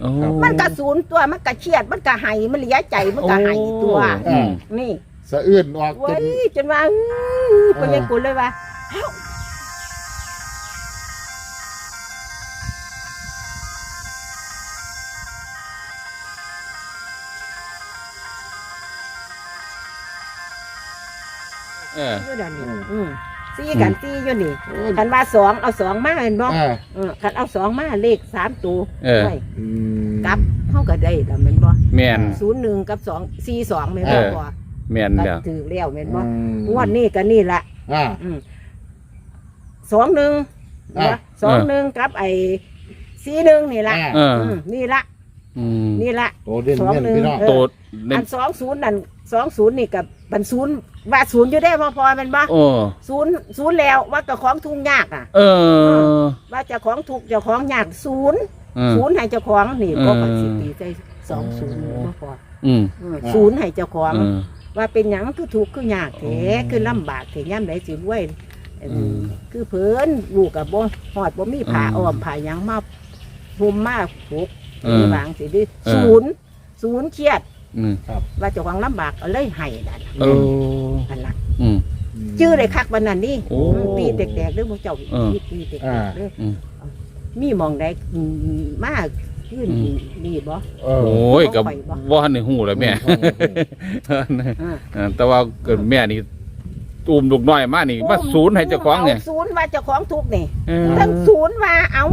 โอ้มันก็ศูนย์ตัวมันก็เครียดมันก็ไห้มันเหลียใจมันก็ไห้ตัวอืม นี่สะอื้นออกจเว้น ยจนว่าอื้อเป็นยังกูเลยว่าเอ้าเอออยู่เดี๋ยวนี้อืม ซีกันซีอยู่นี่โอ้ยคันว่าสองเอาสองมาเห็นบ่อ่าเออคันเอาสองมาเลขสามตัวเออ ไว้อืม กลับเขาก็ได้แล้วแม่นบ่แม่น ศูนย์หนึ่งกับสองสี่สองแม่นเอบ่อพอแม่นก็แล้วถือแล้วแม่นบ่อืมงวดนี้ก็นี่ละอ่า อืมสองหนึ่งอะ นะสองหนึ่งกับไอ้สี่หนึ่งนี่ละอ่าเอออืมนี่ละอืมนี่ละ โอ้เด่นสองเด่นหนึ่ง พี่น้องเออโตดเน้อันนสองศูนย์นั่นสองศูนย์นี่กับบันศูนย์ ว่าศูนย์อยู่ได้พอพอแมันบ่โอ้ศูนย์ศูนย์แล้วว่าเจ้าของทุกข์ยากอะ เออ ว่าเจ้าของทุกข์เจ้าของยากศูนย์เออศูนย์ให้เจ้าของนี่เออก็ปันสิปีใจสองศูนย์บ่พออืมอืมศูนย์ให้เจ้าของเออว่าเป็นหยังคือทุกข์คือยากแท้อ๋อคือลำบากแท้ย่ำไหนสิรวยเอิ่มอืมคือเพิ่นลูกกับบ่หอดบ่มีผ้าอืมอ้อมผ้าหยังมาห่มมาผูกเออวางสิดิเออศูนย์ศูนย์เครียด อืมว่าเจ้าของลำบากก็เลยให้นั่นเอออันละอืม ชื่อเลยคักบันนั้นนี่โอ้ตีแตกๆเด้อพวกเจ้าเออตีแตกอ่าๆเด้ออืมมีหมองใดอืมมากขึ้นอืมนี่บ่ เออโอ้ยกับเอาไปบ่ว่าในหูแล้วแม่ อ่าเออแต่ว่าเกิดแม่นี่ตูมลูกน้อยมานี่มาศูนย์ให้เจ้าของเนี่ยาศูนย์ว่าเจ้าของทุกข์นี่เออทั้งศูนย์ว่าเอา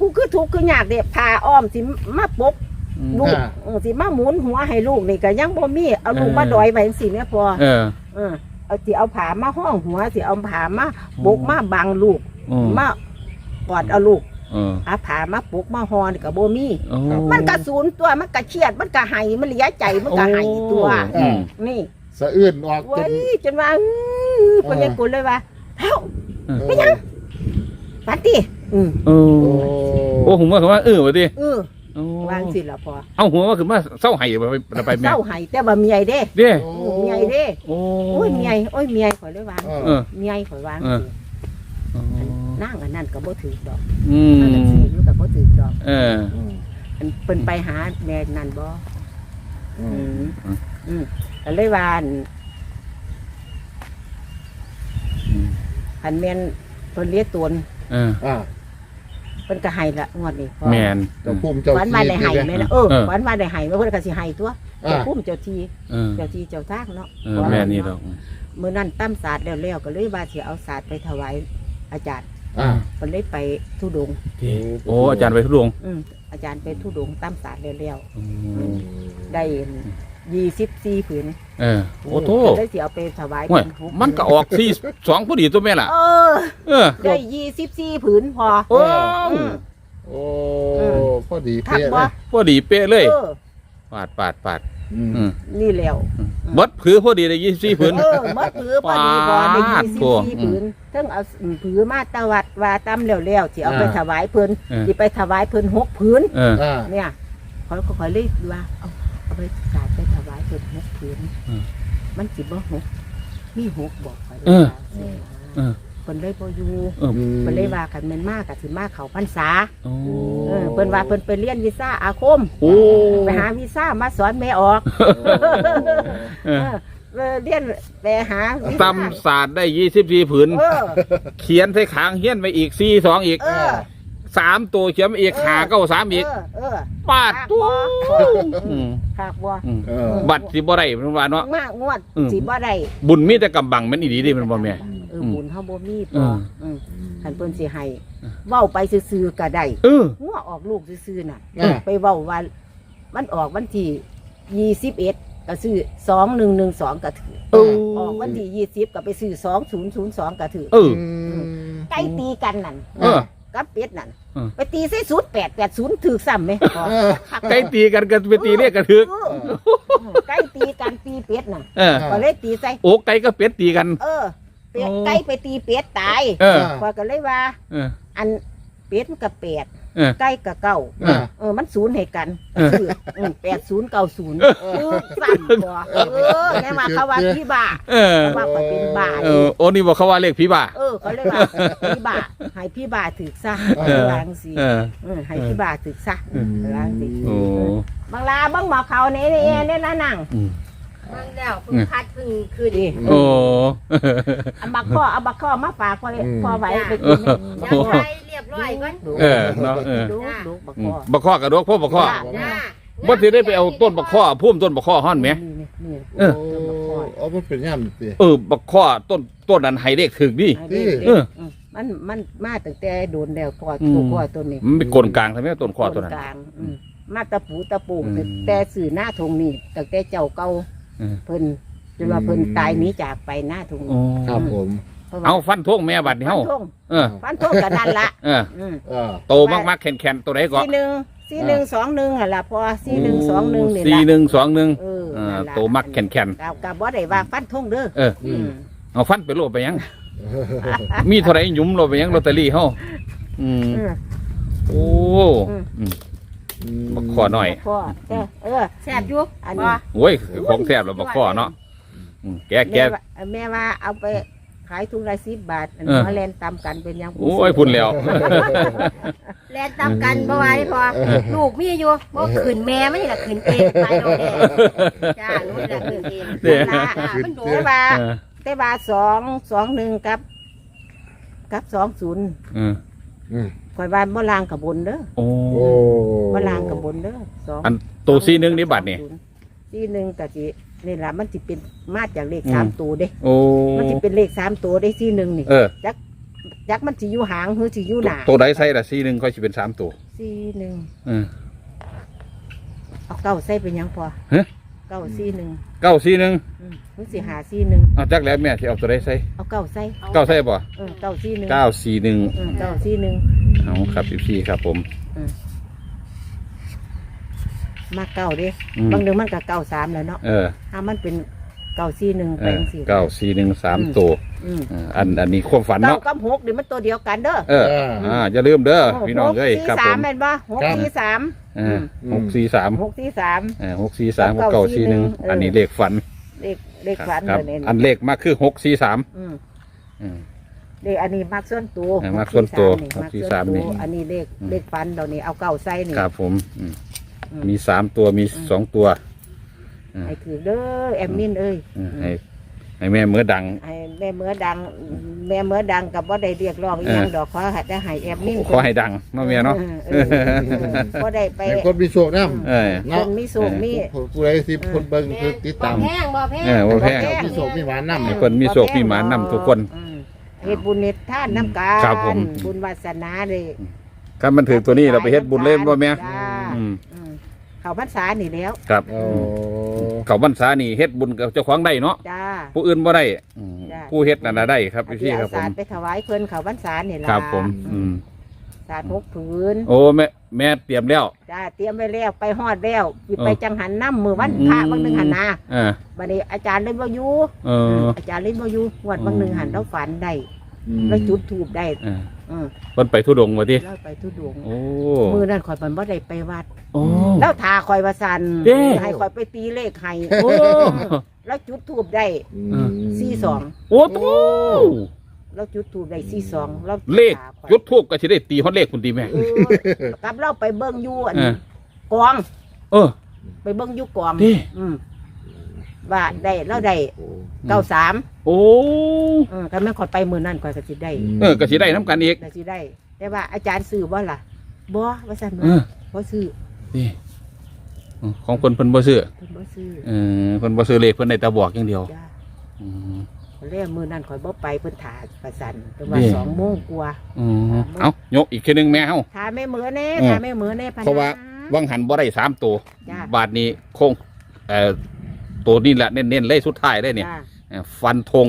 กูคือทุกข์คือยากเด็พาอ้อมสิมาปก ลูกอ่า เออสิมาหมุนหัวให้ลูกนี่ก็ยังบ่มีเอาลูกเออมาดอยไว้จังซี่แม่พอเออเออเอาสิเอาผ้ามาห้องหัวสิเอาผ้ามาปกมาบังลูกอืมมากอดเอาลูกเออเอาผ้ามาปกมาหอนี่ก็บ่มี โอ้มันก็ศูนย์ตัวมันก็เครียดมันก็ไห้มันเหลียใจมันก็ไห้ตัว อืม นี่สะอื้นออกจเว้นยจนว่าอื้อเป็นยังกูเลยว่าเอ้าไม่ยังปาติอืมโอ้โอ้โอ้ผมว่าคือว่าเออวะดิเออโอ้ วางสิล่ะพอเอาหัวว่าคือมาเศร้าไห้ไปไปไปแม่เศร้าไห้แต่ว่าเมียเด้เด้โอ้เมียเด้โอ้โอ้ยเมียโอ้ยเมียข่อยเลยวางเอเออเมียข่อยวางเออสินั่งอันนั้นก็บ่ถือดอกอืนั่นน่ะมสิอยู่ก็บ่ถือดอก เอออืมอันเพิ่นไปหาแม่นั่นบ่อือืมมอืมก็เลยว่าอั่นอันแม่นเพิ่นเลี้ยงตนเอออ่า เพิ่นก็ให้ละงวดนี้แมนเจ้าพุ่มเจ้าฝันว่าได้ให้ที่แม่นะเออเออฝันว่าได้ให้ว่าเพิ่นก็สิให้ตัวอ่าเจ้าพุ่มเจ้าทีเออเจ้าทีเจ้าทางเนาะเออแม่นี่ดอกมื้อนั้นตั้มศาสตร์แล้วๆก็เลยว่าสิเอาศาสตร์ไปถวายอาจารย์อ่า เพิ่นเลยไปทุดงค์โอ้อาจารย์ไปทุดงค์อืมอาจารย์ไปทุดงค์ตั้มศาสตร์แล้วอือืม มๆได้24ผืนเออโอ้โตก็เลยสิเอาไปถวายห่วยเพิ่หมันก็ออกที่สองพอดีตัวแม่ล่ะ เออ เออได้24ผืนพอ โอ้อืม โอ้อืมพอดีทักเป๊ะบ่เลยพอดีเป๊ะเลยเออ ปาดปาดปาดอืมอืมนี่แล้วบัดผือพอดีได้ยี่สี่ผืน เออมดผือพอดีพอได้ปาดยี่สิบโถ่สี่ผืนเทั้งเอาผือมาตะวัดว่าตำแล้วๆสิเอาไปอ่า ถวายเพิ่นเออสิไปถวายเพิ่นหกผืน เออ อ่า เนี่ยเขาก็คอยเลยว่าเอาเอาไปกาดไปถวาย เพิ่นหกผืนอืมมันสิบ่หกมีหกบอกคอยเออว่าสิเออเพิ่นเลยบ่อยู่เออเพิ่นเลยว่ากันแม่นมากก็สิมาเข้าพรรษาโอ้เออเพิ่นว่าเพิ่นไปเรียนวีซ่าอาคม โอ้ไปหาวีซ่ามาสอนแม่ออกเออเออเรียนไปหาวีซ่าตำศาสตร์ได้ยี่สิบสี่ผืน เออเขียนใส่ขางเฮี้ยนไปอีกสี่สองอีก เออ สามตัวเขียนมาอีกเออหาเก้าสามอีกเออเออปาดตัวอืมขากบัวอืมเออบัตรสิบ่ได้มันว่าเนาะ มากงวดอืม สิบ่ได้บุญมีแต่กำบังแมันอีดีเดิมันบ่แม่ เออบุญเฮาบ่มีเอตัวออืมคันเพิ่นสิให้เว้าไปซื่อๆก็ได้เออ งัวออกลูกซื่อๆน่ะอ่าไปเว้าว่ามันออกวันที่21ก็ซื้อ2112ก็ถือเออ ออกวันที่20ก็ไปซื้อ2002ก็ถือเออ อืม ไก่ตีกันนั่นเออ กับเป็ดนั่นเออ ไปตีใส่สูตร880ถือซ้ำไหมเออไก่ตีกันกันไปตีเรียกกันถึกเออไก่ตีกันตีเป็ดน่ะเออก็เลยตีใส่โอ้ไก่ก็เป็ดตีกัน เออเป็ดโอ้ไก่ไปตีเป็ดตายเออพอยก็เลยว่าเอออันเป็ดมันก็เป็ดเออ ใกล้กับเก้าอ่าเออมันศูนย์ให้กันเออคือแปดศูนย์เก้าศูนย์คือสั่นบ่เออแม่ว่าเขาว่าพี่บ้าเออ เขาว่าข่อยเป็นบ้าเออโอ้นี่บอกเขาว่าเลขผีบ่า เออเขาเรียกว่าพี่บ้าให้พี่บ้าถือซะเออ ล้างสิเออ เออให้พี่บ้าถือซะอืม ล้างสิโอ้ บางลาเบังหมอเขาเนี่ยเนี่ยเนี่ยนะนั่ง อืม เบิ่งแล้วเพิ่งพัดเพิ่งคืนดิโอ้เอาบักข้อเอาบักข้อมาฝากพออืมพอไว้ไปกินแม่ยังไงเรียบร้อยก่อนดูเออเนาะเออ ดูดูบักอืข้มอบักข้อกระดกพวกบักข้อจ้าบ่สิได้ไปเอาต้นบักข้อพุ่มต้นบักข้อฮ้อนไหมนี่นี่เออ โอ้เอามันเป็นย่ำสิเออ บักข้อต้นต้นนั้นให้เลขถึกดิให้เด็กเออๆมมันมันมาตั้งแต่โดนแล้วพออืม ตัวข้อตัวนี้มันเป็นกลกลางใช่ไหมต้นข้อตัวนั้น กลางอืมมาตะปูตะปูอืม แต่สื่อหน้าทงนี่ตั้งแต่เจ้าเก่า เออ เพิ่นจนว่าเพิ่นตายหนี้จากไปหน้าทงโอ้ครับผมพระว่เอาฟันทงแม่บัดนี้ฟัเฮานทงเออ ฟันทงกันนั่นละเออ อืมเออ โตมากๆแข็งๆตัวไหนก่อนสี่หนึ่งสี่หนึ่งสองหนึ่งอะล่ะพอสี่หนึ่งสองหนึ่งนี่สี่ละหนึ่งสองหนึ่งเออเออนั่นล่ะโตมักแข็งกับกับบ่ได้ว่าฟันทงเด้อๆเออ อืม เอา ฟันไปโลดไปยัง มีเท่าไหรหยุมโลดไปยังลอตเตอรี่เฮาอืมอืมโอ้อืม อืม บักข้อหน่อย พ่อเออเออ แซ่บอยู่อันนี้ บ่ โอ้ยของแซ่บแล้วบักข้อเนาะอืมแกแกแม่ว่าแม่ว่าเอาไปขายทุงละสิบบาทอันเออ มาแลนตามกันเป็นยังโอ้ยพุ่นแล้ว แลนตามกันบ่ไหวพอลูกมีอยู่บ่ขืนแม่ไม่ล่ะขืนเองไปเอาเองจ้ารู้แล้วขืนเองเดี๋ยวจ้ามันโดแต่นว่าเออแต่ว่าสองสองหนึ่งกับ กับสองศูนย์เอออืม ข่อยว่าบ่ลางกับบนเด้อโอ้ โอ้บ่ลางกับบนเด้อสองอันตัวซีหนึงนี่บัดนี่ ซีหนึ่งกะจินี่ล่ะมันสิเป็นมาจากเลขอืม สามตัวเด้ โอ้ มันสิเป็นเลขสามตัวได้ซีหนึ่งนี่เออ ยักษ์มันสิอยู่หางหรือสิอยู่หน้าตัวใดใส่ละซีหนึงค่อยสิเป็นสามตัวซีหนึ่งเออ เอาเก้าใส่เป็นหยังพอฮะ เก้าซีหนึ่งเก้าซีหนึงอืมมันสิหาซีหนึ่งเอาจักแล้วแม่สิเอาตัวใดใส่เอาเก้าใส่เก้าใส่บ่เออเก้าซีหนึ่งเก้าสี่หนึ่งเออเก้าซีหนึ่ง เอาครับพี่ครับผม มาเก้าเด้อืม บางเดือนมันก็เก้าสามแล้วเนาะเออถ้ามันเป็นเก้าซีหนึ่งเอไปอจังซี่เก้าสี่หนึ่งสามตัวอืมเอออันอันนี้ความฝันเก้าเนาะกับหกเดี๋ยวมันตัวเดียวกันเด้อเออ อ่าอย่าลืมเด้อพี่น้องเอ้ยหกครับสี่ผสามมเป็นปะหกสี่สามเออหกสี่สามหกสี่สาม เออหกสี่สามกับเก้าสี่หนึ่งเอออั อันนี้เลขฝันเลขเลขฝันครับ เลยเนี่ยอันเลขมากคือหกสี่สามอืมอืม เลขอันนี้มักส่วนตัวเออมักส่วนตัวมักสี่ส่สามนี่อันนี้เลขอืม เลขฝันเรานี่เอาเก้าใส่นี่ครับผมอืมอืมมีสามตัวมีสองตัวอืมให้ถือเด้อแอมมินเอ้ยอืมให้ให้แม่เมื่อดัง ให้แม่เมื่อดังแม่เมื่อดังกับว่าได้เรียกร้องอีหยังดอกขอให้ได้ให้แอมมินขอให้ดังเนาะแม่เนาะ ออเออเออก็ได้ไปให้คนมีโชคน้เออำคเนาะนมีสูงมี ผู้ผู้ใดที่คนเบิ่งคือติดบ่ตาม แพงบ่แพง เออบ่แพง มีโชคมีหวานน้ำให้คนมีโชคมีหมานำทุกคน อืม เฮ็ดบุญเฮ็ดทานน้ำกันครับผม บุญวาสนาเลยถ้ามันถึงตัวนี้เราไปเฮ็ดบุญเล่นบ่แม่จ้าอืมอืมเขาพรรษานี่แล้วครับโอ้เขาบรรษานี่เฮ็ดบุญกับเจ้าของได้เนาะจ้าผู้อื่นบ่ได้อืมจ้ะผู้เฮ็ดนั่นน่ะได้ครับเอาพี่ที่คเอารับผสามรไปถวายเพิ่นเขาพรรษานี่ล่ะ ครับผม อืม สารหกผืนโอ้แม่แม่เตรียมแล้ว จ้าเตรียมไว้แล้วไปฮอดแล้วสิไปเออจังหันน้ำมือวันพระอืม บางหนึงหันนาเออบัดนี้อาจารย์เล่นบ่อยู่เออ อาจารย์เล่นบ่อยู่งวดบางหนึงหันเราฝันได้อืมแล้วจุดถูกได้เอออืมเพิ่นไปทุดงค์ว่าติเราไปทุดวงโอ้มือนั่นข่อยมันบ่ได้ไปวัด โอ้ แล้วทาข่อยว่าสันเด้ ให้ข่อยไปตีเลขให้โอ้ แล้วจุดทูบได้อืม สี่สอง โอ้โต แล้วจุดทูบได้สี่สองแล้วเลขทาข่อยจุดทูบก็สิได้ตีฮอดเลขคุณดีแม่ เออกลับเราไปเบิ่งอยู่อันเออ กอง เออ ไปเบิ่งอยู่กองนี่ อืมว่าได้แล้วได้โอ้เก้าสามโอ้ อืมก็แม่นข่อยไปมือนั่นข่อยก็สิได้เออก็สิได้นํกันอีก ก็สิได้ แต่ว่าอาจารย์ซื้อบ่ล่ะบ่ว่าซั่นเอว่าอบ่ซื้อนี่อืมของเพิ่นเพิ่นบ่ซื้อเพิ่นบ่ซื้อเออเพิ่นบ่ซื้อเลขเพิ่นได้แต่บอกอย่างเดียวจ้าอืม เรียกมือนั่นข่อยบ่ไปเพิ่นถ่าประสันประมาณนี่สองโมงกว่าอืมเอายกอีกทีหนึงแม่เฮาถ่าแม่เหมือแน่เออถ่าแม่เหมือแน่พะนะเพราะว่า วังหันบ่ได้สามตัว จ้าบาทนี้คงเอ่อตัวนี้แหละเน้นๆเลยสุดท้ายเลยเนี่ยจ้าเอ่อฟันธง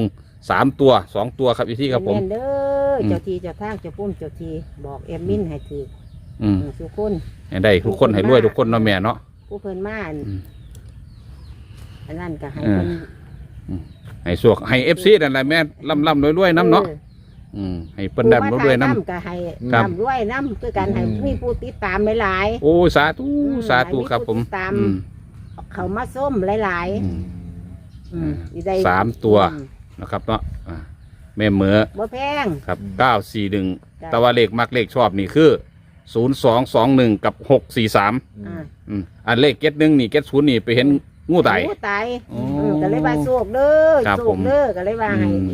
สามตัวสองตัวครับพี่ที่ครับผมเน้นๆเด้ออม เจ้าทีเจ้าทางเจ้าปุ้มเจ้าทีบอกเอมมินให้ถืออืมอทุกคนให้ได้ทุกคนให้รวยทุกคนเนาะแม่เนาะ ผู้เพิ่นมาอันอืมอันนั้นก็ให้เออ เพิ่น ให้สวกให้เอฟซีนั่นแหละแม่ล่ำล่ำรวยรวยๆน้ำเนาะอออืมให้เปิ้นดำด้วยน้ำผู้มาถ่ายก็ให้ครับ ดำด้วยน้ำคือกันให้มีผู้ติดตามหลาย โอ้สาธุอืมสาธุครับผมให้มีผู้ติดตาม อืมๆเขามาส้มหลายอืม ๆอืมสิได้สามตัว อืมนะครับเนาะอ่าแม่เหมือบ่แพง ครับเก้าสี่หนึ่งจ้ะ แต่ว่าเลขมักเลขชอบนี่คือศูนย์สองสองหนึ่งกับหกสี่สามอ่าอืมอันเลขเก็ตหนึ่งนี่เก็ตศูนย์นี่ไปเห็น งูไตงูตายอ๋ออืมก็เลยว่าโศกเด้อครับโศผกม เด้อก็เลยว่าให้อืม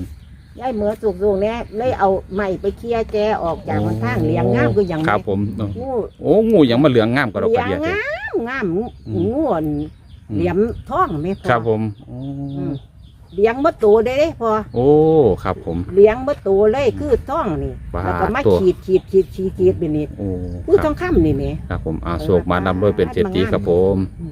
ยายเหมือสุกๆเนี่ยเลยเอาไม้ไปเคลียร์แจออกจากมันทางเลี้ยงงามคืออย่างครับนี้ผมเอองูโอ้งูยังมาเหลืองงามกว่าดอกกระเลี้ยงเดียดเลยงามงามงูอืม งูอ่อนเหลี่ยมท้องแม่พอครับผมโอ้อืมเลี้ยงมะตูได้เด้พอโอ้ครับผมเลี้ยงมะตูเลยคือท้องนี่ว้า แล้วก็มาตัวขีดขีดขีดขีดขีดไปนี่โอ้คือคท้รัอบงคำนี่แหม่ครับผมอาโศกมานำด้วยเป็นเศรษฐีครับผม อืม